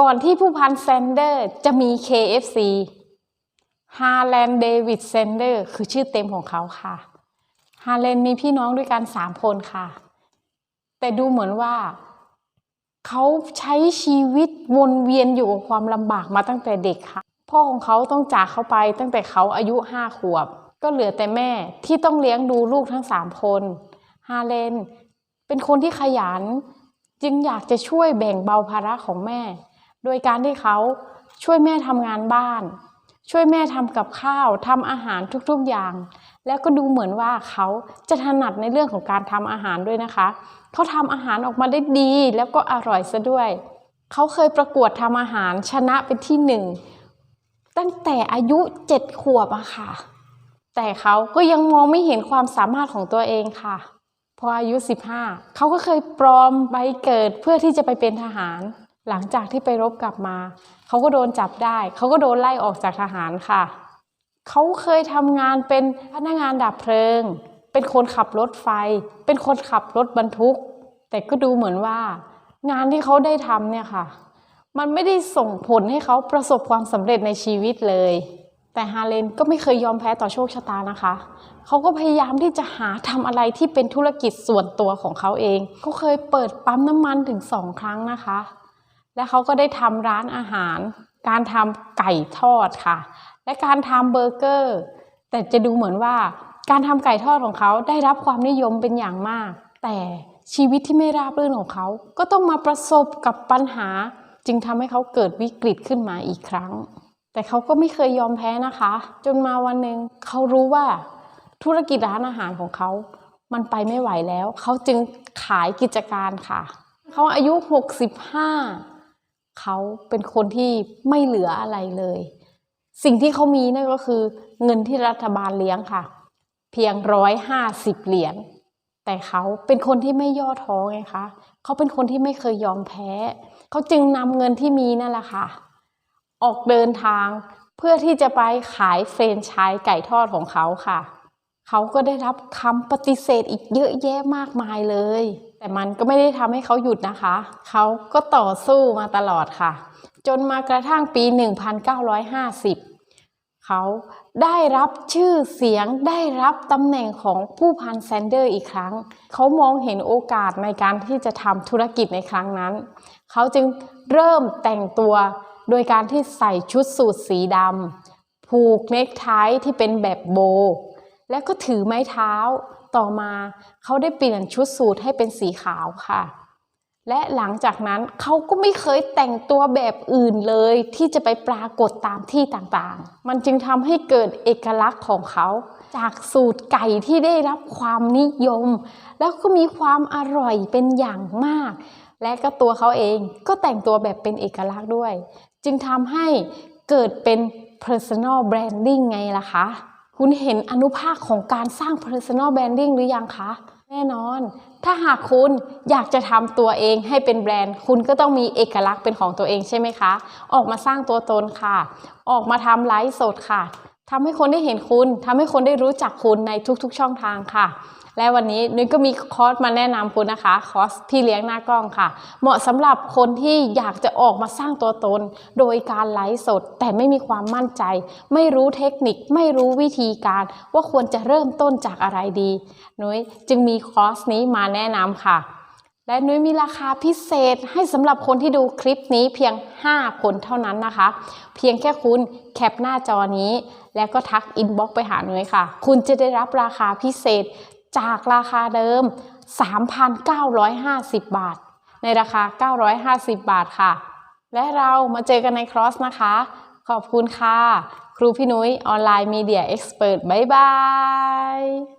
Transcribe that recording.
ก่อนที่ผู้พันแซนเดอร์จะมี KFC ฮาแลนด์เดวิดแซนเดอร์คือชื่อเต็มของเขาค่ะ ฮาแลนด์มีพี่น้องด้วยกันสามคนค่ะ แต่ดูเหมือนว่า เขาใช้ชีวิตวนเวียนอยู่กับความลำบากมาตั้งแต่เด็กค่ะ พ่อของเขาต้องจากเขาไปตั้งแต่เขาอายุห้าขวบ ก็เหลือแต่แม่ที่ต้องเลี้ยงดูลูกทั้งสามคน ฮาเลนเป็นคนที่ขยัน จึงอยากจะช่วยแบ่งเบาภาระของแม่ โดยการที่เขาช่วยแม่ทำงานบ้าน ช่วยแม่ทำกับข้าวทำอาหารทุกๆอย่าง แล้วก็ดูเหมือนว่าเขาจะถนัดในเรื่องของการทำอาหารด้วยนะคะ เขาทำอาหารออกมาได้ดีแล้วก็อร่อยซะด้วย เขาเคยประกวดทำอาหารชนะเป็นที่หนึ่งตั้งแต่อายุเจ็ดขวบอะค่ะ แต่เขาก็ยังมองไม่เห็นความสามารถของตัวเองค่ะ พออายุ 15 เขาก็เคยปลอมใบเกิดเพื่อที่จะไปเป็นทหาร หลังจากที่ไปรบกลับมา เขาก็โดนจับได้ เขาก็โดนไล่ออกจากทหารค่ะ เขาเคยทำงานเป็นพนักงานดับเพลิง เป็นคนขับรถไฟ เป็นคนขับรถบรรทุก แต่ก็ดูเหมือนว่า งานที่เขาได้ทำเนี่ยค่ะ มันไม่ได้ส่งผลให้เขาประสบความสำเร็จในชีวิตเลย แต่ฮาเลนก็ไม่เคยยอมแพ้ต่อโชคชะตานะคะ เขาก็พยายามที่จะหาทำอะไรที่เป็นธุรกิจส่วนตัวของเขาเอง เขาเคยเปิดปั๊มน้ำมันถึงสองครั้งนะคะ และเขาก็ได้ทำร้านอาหาร การทำไก่ทอดค่ะ และการทำเบอร์เกอร์ แต่จะดูเหมือนว่าการทำไก่ทอดของเขาได้รับความนิยมเป็นอย่างมาก แต่ชีวิตที่ไม่ราบรื่นของเขา ก็ต้องมาประสบกับปัญหา จึงทำให้เขาเกิดวิกฤตขึ้นมาอีกครั้ง แต่เขาก็ไม่เคยยอมแพ้นะคะ จนมาวันหนึ่งเขารู้ว่าธุรกิจร้านอาหารของเขา มันไปไม่ไหวแล้ว เขาจึงขายกิจการค่ะ เขาอายุ 65 เขาเป็นคนที่ไม่เหลืออะไรเลย สิ่งที่เขามีนั่นก็คือ เงินที่รัฐบาลเลี้ยงค่ะ เพียงร้อยห้าสิบเหรียญแต่เขาเป็นคนที่ไม่ย่อท้อไงคะเขาเป็นคนที่ไม่เคยยอมแพ้เขาจึงนำเงินที่มีนั่นแหละค่ะ ออกเดินทางเพื่อที่จะไปขายเฟรนไชส์ไก่ทอดของเขาค่ะ เขาก็ได้รับคำปฏิเสธอีกเยอะแยะมากมายเลย แต่มันก็ไม่ได้ทำให้เขาหยุดนะคะ เขาก็ต่อสู้มาตลอดค่ะ จนมากระทั่งปี 1950 เขาได้รับชื่อเสียงได้รับตำแหน่งของผู้พันแซนเดอร์อีกครั้ง เขามองเห็นโอกาสในการที่จะทำธุรกิจในครั้งนั้น เขาจึงเริ่มแต่งตัวโดยการที่ใส่ชุดสูทสีดำผูกเนคไทที่เป็นแบบโบ และก็ถือไม้เท้า ต่อมาเขาได้เปลี่ยนชุดสูทให้เป็นสีขาวค่ะ และหลังจากนั้นเขาก็ไม่เคยแต่งตัวแบบอื่นเลย ที่จะไปปรากฏตามที่ต่างๆ มันจึงทำให้เกิดเอกลักษณ์ของเขา จากสูตรไก่ที่ได้รับความนิยม แล้วก็มีความอร่อยเป็นอย่างมาก และก็ตัวเขาเองก็แต่งตัวแบบเป็นเอกลักษณ์ด้วย จึงทำให้เกิดเป็น personal branding ไงล่ะคะ คุณเห็นอนุภาคของการสร้าง personal branding หรือยังคะ แน่นอน ถ้าหากคุณอยากจะทำตัวเองให้เป็นแบรนด์ คุณก็ต้องมีเอกลักษณ์เป็นของตัวเองใช่ไหมคะ ออกมาสร้างตัวตนค่ะ ออกมาทำไลฟ์สดค่ะ ทำให้คนได้เห็นคุณทำให้คนได้รู้จักคุณในทุกๆช่องทางค่ะ และวันนี้นุ้ยก็มีคอร์สมาแนะนำคุณนะคะ คอร์สพี่เลี้ยงหน้ากล้องค่ะ เหมาะสำหรับคนที่อยากจะออกมาสร้างตัวตน โดยการไลฟ์สด แต่ไม่มีความมั่นใจ ไม่รู้เทคนิค ไม่รู้วิธีการ ว่าควรจะเริ่มต้นจากอะไรดีนุ้ยจึงมีคอร์สนี้มาแนะนำค่ะ และนุ้ยมีราคาพิเศษให้สำหรับคนที่ดูคลิปนี้เพียง 5 คนเท่านั้นนะคะ เพียงแค่คุณแคปหน้าจอนี้ แล้วก็ทักอินบ็อกไปหานุ้ยค่ะ คุณจะได้รับราคาพิเศษจากราคาเดิม 3,950 บาท ในราคา 950 บาทค่ะ และเรามาเจอกันในครอสนะคะ ขอบคุณค่ะ ครูพี่นุ้ยออนไลน์มีเดียเอ็กซ์เพรสบ๊ายบาย